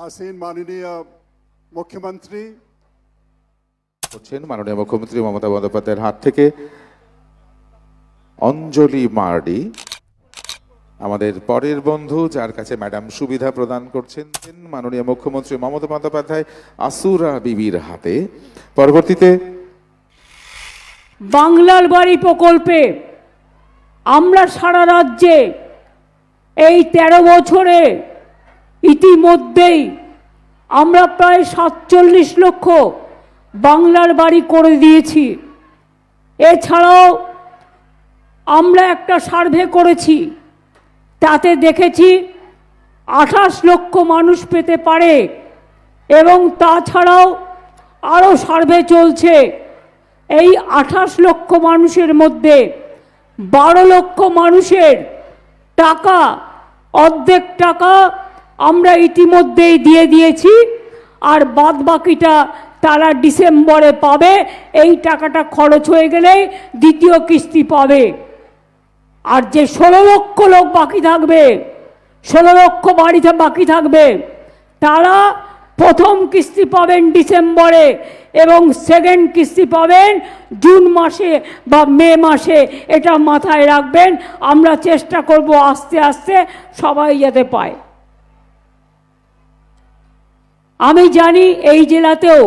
আসেন মাননীয় মুখ্যমন্ত্রী হচ্ছেন মাননীয় মুখ্যমন্ত্রী মমতা বন্দ্যোপাধ্যায়ের হাত থেকে অঞ্জলি মার্ডি আমাদের পরের বন্ধু যার কাছে ম্যাডাম সুবিধা প্রদান করছেন মাননীয় মুখ্যমন্ত্রী মমতা বন্দ্যোপাধ্যায় আসুরা বিবির হাতে। পরবর্তীতে বাংলার বাড়ি প্রকল্পে আমরা সারা রাজ্যে এই ১৩ বছরে ইতিমধ্যেই আমরা প্রায় সাতচল্লিশ লক্ষ বাংলার বাড়ি করে দিয়েছি। এছাড়াও আমরা একটা সার্ভে করেছি, তাতে দেখেছি আঠাশ লক্ষ মানুষ পেতে পারে এবং তাছাড়াও আরও সার্ভে চলছে। এই আঠাশ লক্ষ মানুষের মধ্যে বারো লক্ষ মানুষের টাকা, অর্ধেক টাকা আমরা ইতিমধ্যেই দিয়ে দিয়েছি, আর বাদ বাকিটা তারা ডিসেম্বরে পাবে। এই টাকাটা খরচ হয়ে গেলেই দ্বিতীয় কিস্তি পাবে। আর যে ষোলো লক্ষ লোক বাকি থাকবে, ষোলো লক্ষ বাড়িতে বাকি থাকবে, তারা প্রথম কিস্তি পাবেন ডিসেম্বরে এবং সেকেন্ড কিস্তি পাবেন জুন মাসে বা মে মাসে। এটা মাথায় রাখবেন। আমরা চেষ্টা করব আস্তে আস্তে সবাই যাতে পায়। আমি জানি এই জেলাতেও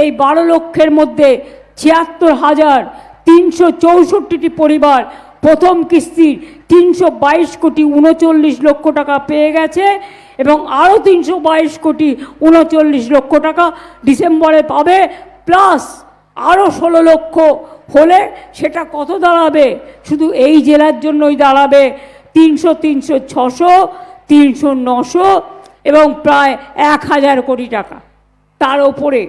এই বারো লক্ষের মধ্যে ছিয়াত্তর হাজার তিনশো চৌষট্টিটি পরিবার প্রথম কিস্তির তিনশো বাইশ কোটি উনচল্লিশ লক্ষ টাকা পেয়ে গেছে এবং আরও তিনশো বাইশ কোটি উনচল্লিশ লক্ষ টাকা ডিসেম্বরে পাবে। প্লাস আরও ষোলো লক্ষ হলে সেটা কত দাঁড়াবে? শুধু এই জেলার জন্যই দাঁড়াবে। তিনশো তিনশো ছশো, তিনশো নশো এবং প্রায় এক হাজার কোটি টাকা। তার ওপরে